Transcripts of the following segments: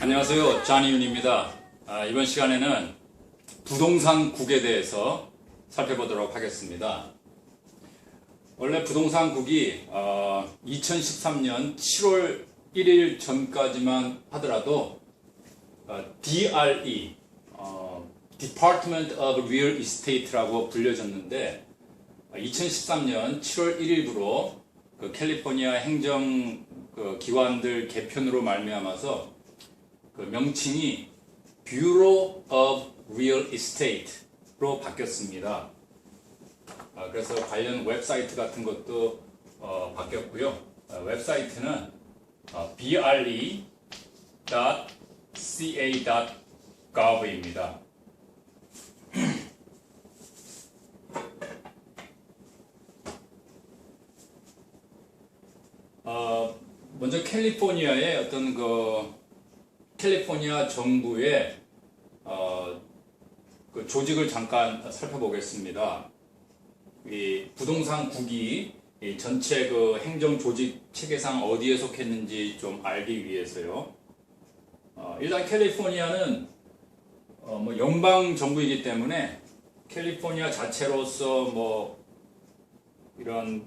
안녕하세요. 자니윤입니다. 아, 이번 시간에는 부동산국에 대해서 살펴보도록 하겠습니다. 원래 부동산국이 어, 2013년 7월 1일 전까지만 하더라도 어, DRE, 어, Department of Real Estate라고 불려졌는데 어, 2013년 7월 1일부로 그 캘리포니아 행정 그 기관들 개편으로 말미암아서 그 명칭이 Bureau of Real Estate로 바뀌었습니다. 아, 그래서 관련 웹사이트 같은 것도 어, 바뀌었고요. 어, 웹사이트는 어, bre.ca.gov입니다. 어, 먼저 캘리포니아의 어떤 그 캘리포니아 정부의 어, 그 조직을 잠깐 살펴보겠습니다. 이 부동산 국이 이 전체 그 행정 조직 체계상 어디에 속했는지 좀 알기 위해서요. 어, 일단 캘리포니아는 어, 뭐 연방 정부이기 때문에 캘리포니아 자체로서 뭐 이런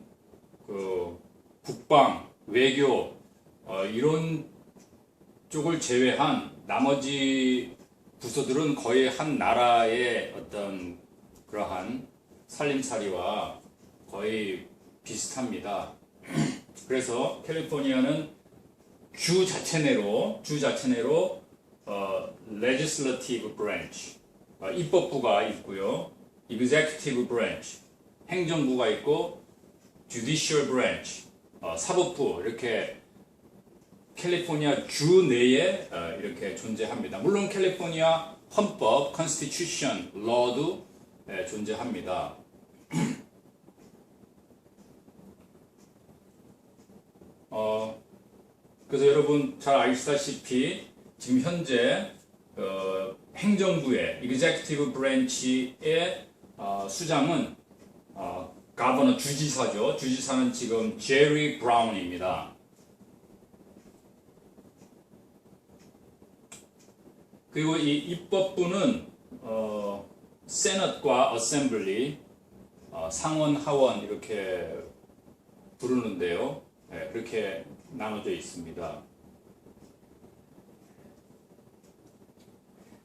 그 국방, 외교 어, 이런 쪽을 제외한 나머지 부서들은 거의 한 나라의 어떤 그러한 살림살이와 거의 비슷합니다. 그래서 캘리포니아는 주 자체 내로 주 자체 내로 어, legislative branch 어, 입법부가 있고요, executive branch 행정부가 있고 judicial branch 어, 사법부 이렇게 캘리포니아 주 내에 어, 이렇게 존재합니다. 물론 캘리포니아 헌법, constitution, law도 예, 존재합니다. 어, 그래서 여러분 잘 아시다시피 지금 현재 어, 행정부의 executive branch의 어, 수장은 어, 가버너 주지사죠. 주지사는 지금 제리 브라운입니다. 그리고 이 입법부는 어, 세넛과 어셈블리, 어, 상원, 하원 이렇게 부르는데요. 네, 그렇게 나눠져 있습니다.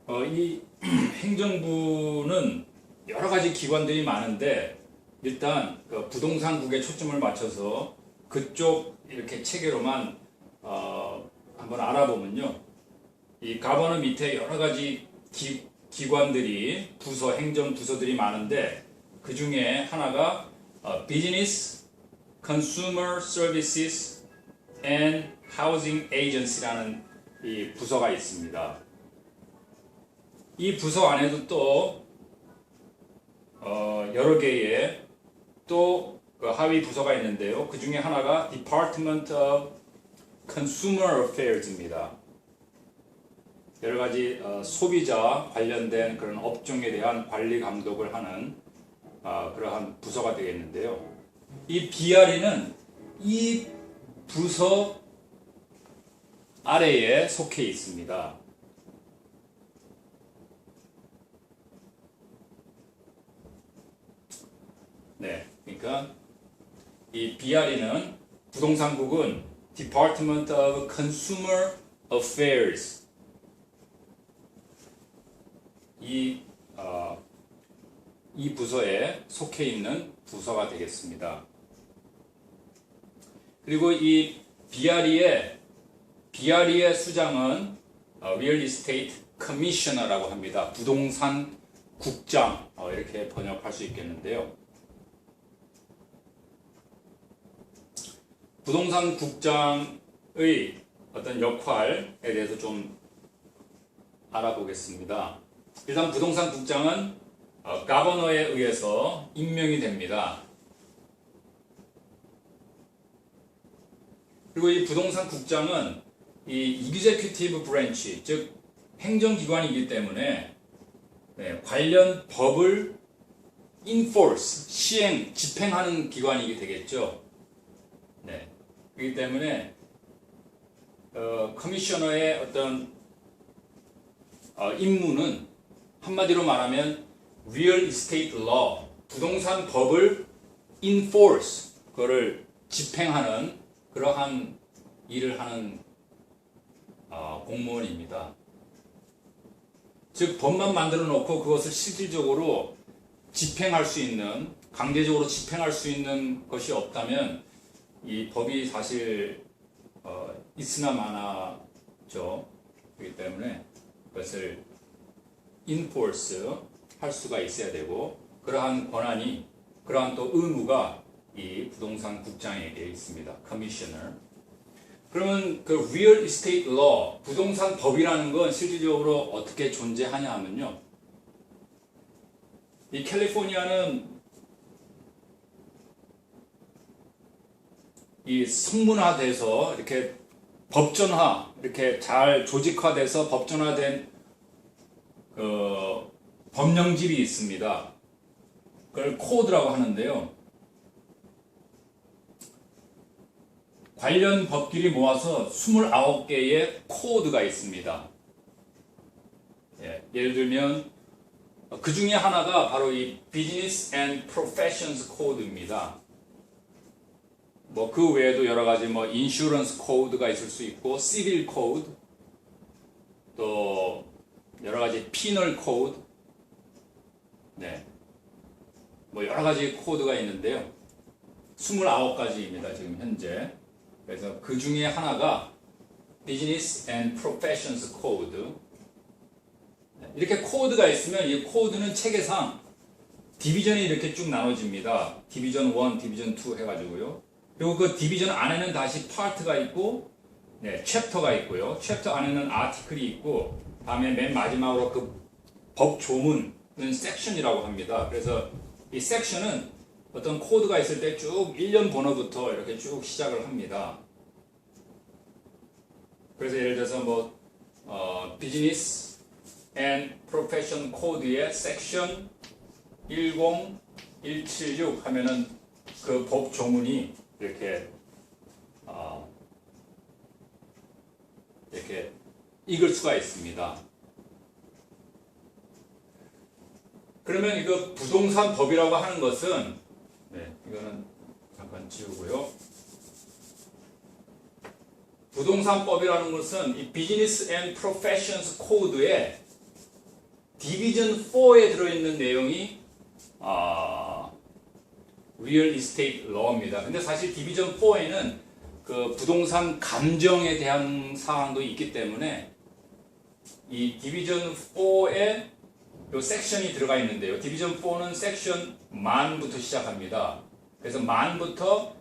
어, 이 행정부는 여러 가지 기관들이 많은데 일단 그 부동산국에 초점을 맞춰서 그쪽 이렇게 체계로만 어, 한번 알아보면요. 이 가버너 밑에 여러 가지 기, 기관들이 부서 행정 부서들이 많은데 그 중에 하나가 어, Business, Consumer Services and Housing Agency라는 이 부서가 있습니다. 이 부서 안에도 또 어, 여러 개의 또 그 하위 부서가 있는데요. 그 중에 하나가 Department of Consumer Affairs입니다. 여러 가지 어, 소비자 관련된 그런 업종에 대한 관리 감독을 하는 어, 그러한 부서가 되겠는데요. 이 BRE는 이 부서 아래에 속해 있습니다. 네, 그러니까 이 BRE는 부동산국은 Department of Consumer Affairs 이, 어, 이 부서에 속해 있는 부서가 되겠습니다. 그리고 이 BRE의 BRE의 수장은 어, Real Estate Commissioner라고 합니다. 부동산 국장 어, 이렇게 번역할 수 있겠는데요. 부동산 국장의 어떤 역할에 대해서 좀 알아보겠습니다. 일단 부동산 국장은 어, 가버너에 의해서 임명이 됩니다. 그리고 이 부동산 국장은 이 이그제큐티브 브랜치 즉 행정기관이기 때문에 네, 관련 법을 enforce, 시행, 집행하는 기관이게 되겠죠. 네. 그렇기 때문에 어, 커미셔너의 어떤 어, 임무는 한마디로 말하면 real estate law, 부동산 법을 enforce, 그거를 집행하는 그러한 일을 하는 어, 공무원입니다. 즉 법만 만들어 놓고 그것을 실질적으로 집행할 수 있는 강제적으로 집행할 수 있는 것이 없다면 이 법이 사실 어, 있으나 마나죠. 그렇기 때문에 그것을 enforce 할 수가 있어야 되고 그러한 권한이 그러한 또 의무가 이 부동산 국장에게 있습니다. 커미셔너. 그러면 그 real estate law 부동산 법이라는 건 실질적으로 어떻게 존재하냐 하면요. 이 캘리포니아는 이 성문화돼서 이렇게 법전화 이렇게 잘 조직화돼서 법전화된 그 법령집이 있습니다. 그걸 코드라고 하는데요. 관련 법끼리 모아서 29개의 코드가 있습니다. 예, 예를 들면 그 중에 하나가 바로 이 Business and Professions 코드입니다. 뭐 그 외에도 여러 가지 뭐 인슈런스 코드가 있을 수 있고 시빌 코드 또 여러 가지 피널 코드 네. 뭐 여러 가지 코드가 있는데요. 29가지입니다. 지금 현재. 그래서 그 중에 하나가 Business and Professions Code. 네, 이렇게 코드가 있으면 이 코드는 체계상 디비전이 이렇게 쭉 나눠집니다. 디비전 1, 디비전 2 해가지고요. 그리고 그 디비전 안에는 다시 파트가 있고, 네, 챕터가 있고요. 챕터 안에는 아티클이 있고, 다음에 맨 마지막으로 그 법 조문은 섹션이라고 합니다. 그래서 이 섹션은 어떤 코드가 있을 때 쭉 1년 번호부터 이렇게 쭉 시작을 합니다. 그래서 예를 들어서 뭐 어, 비즈니스 앤 프로페션 코드의 섹션 10176 하면은 그 법 조문이 이렇게 어, 이렇게 읽을 수가 있습니다. 그러면 이거 부동산 법이라고 하는 것은 네, 이거는 잠깐 지우고요. 부동산법이라는 것은 이 비즈니스 앤 프로페션스 코드의 디비전 4에 들어있는 내용이 아, 리얼 이스테이트 러입니다. 근데 사실 디비전 4에는 그 부동산 감정에 대한 사항도 있기 때문에 이 디비전 4에 요 섹션이 들어가 있는데요. 디비전 4는 섹션 만부터 시작합니다. 그래서 만부터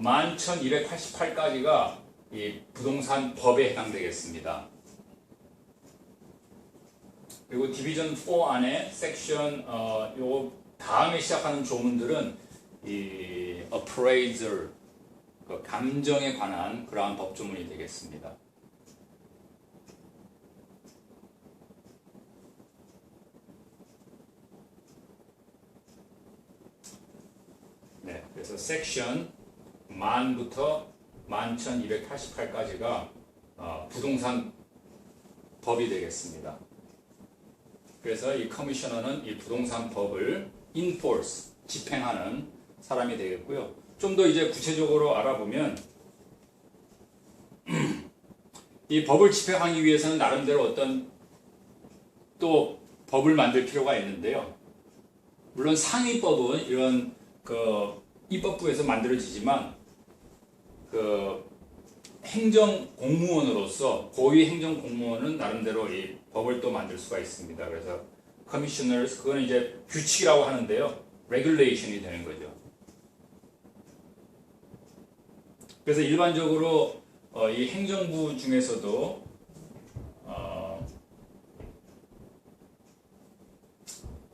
11,288까지가 이 부동산 법에 해당되겠습니다. 그리고 디비전 4 안에 섹션 어, 요 다음에 시작하는 조문들은 이 appraiser 그 감정에 관한 그러한 법조문이 되겠습니다. 네, 그래서 섹션 만부터 11,288까지가 어, 부동산 법이 되겠습니다. 그래서 이 커미셔너는 이 부동산 법을 enforce, 집행하는 사람이 되겠고요. 좀 더 이제 구체적으로 알아보면 이 법을 집행하기 위해서는 나름대로 어떤 또 법을 만들 필요가 있는데요. 물론 상위법은 이런 그 입법부에서 만들어지지만 그 행정 공무원으로서 고위 행정 공무원은 나름대로 이 법을 또 만들 수가 있습니다. 그래서 커미셔너스 그거는 이제 규칙이라고 하는데요. regulation이 되는 거죠. 그래서 일반적으로 어, 이 행정부 중에서도 어,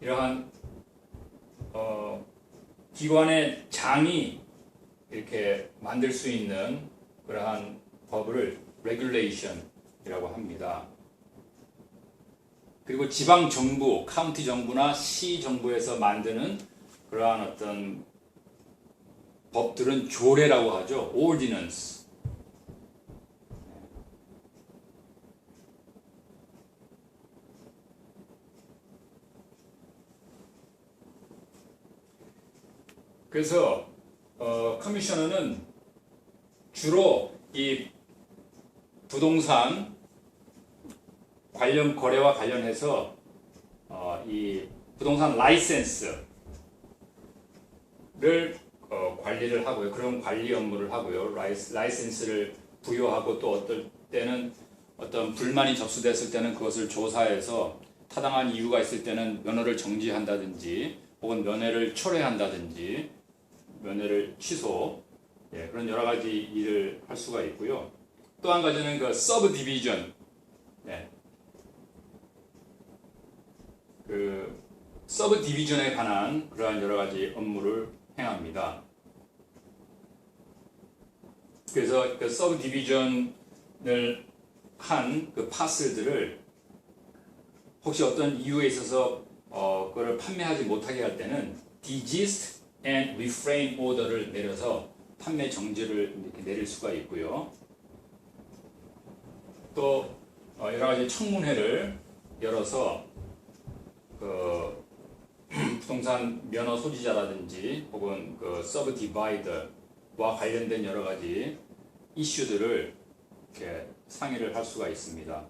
이러한 어, 기관의 장이 이렇게 만들 수 있는 그러한 법을 regulation이라고 합니다. 그리고 지방 정부, 카운티 정부나 시 정부에서 만드는 그러한 어떤 법들은 조례라고 하죠. ordinance. 그래서 어, 커미셔너는 주로 이 부동산 관련 거래와 관련해서 어, 이 부동산 라이센스를 어, 관리를 하고요. 그런 관리 업무를 하고요. 라이스, 라이센스를 부여하고 또 어떨 때는 어떤 불만이 접수됐을 때는 그것을 조사해서 타당한 이유가 있을 때는 면허를 정지한다든지 혹은 면허를 철회한다든지 면허를 취소 예, 그런 여러 가지 일을 할 수가 있고요. 또 한 가지는 그 서브 디비전 예, 그 서브 디비전에 관한 그러한 여러 가지 업무를 행합니다. 그래서 그 서브 디비전을 한 그 파슬들을 혹시 어떤 이유에 있어서 어, 그걸 판매하지 못하게 할 때는 desist and refrain order를 내려서 판매 정지를 이렇게 내릴 수가 있고요. 또 어, 여러 가지 청문회를 열어서 그 부동산 면허 소지자라든지 혹은 그 서브 디바이더와 관련된 여러 가지 이슈들을 이렇게 상의를 할 수가 있습니다.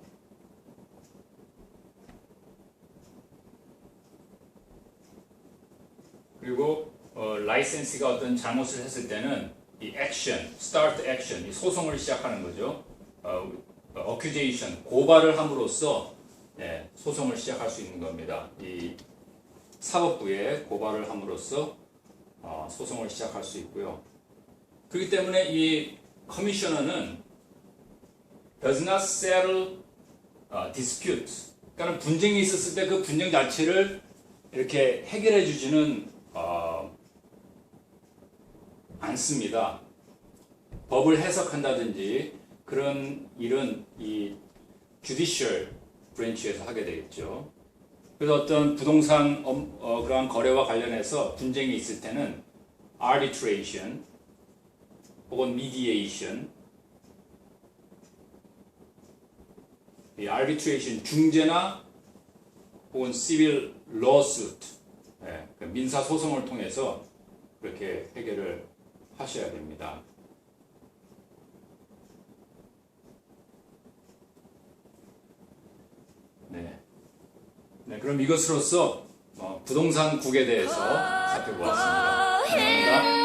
그리고 어, 라이센스가 어떤 잘못을 했을 때는 이 액션, 스타트 액션, 이 소송을 시작하는 거죠. 어, 어큐제이션, 고발을 함으로써 네, 소송을 시작할 수 있는 겁니다. 이 사법부에 고발을 함으로써 어, 소송을 시작할 수 있고요. 그렇기 때문에 이 커미셔너는 does not settle 어, disputes. 그러니까 분쟁이 있었을 때 그 분쟁 자체를 이렇게 해결해 주지는 어, 않습니다. 법을 해석한다든지 그런 일은 이 judicial 브랜치에서 하게 되겠죠. 그래서 어떤 부동산 업- 어, 그러한 거래와 관련해서 분쟁이 있을 때는 arbitration 혹은 mediation 이 arbitration 중재나 혹은 civil lawsuit 예, 그 민사 소송을 통해서 그렇게 해결을 하셔야 됩니다. 그럼 이것으로서 어, 부동산국에 대해서 살펴보았습니다. 감사합니다.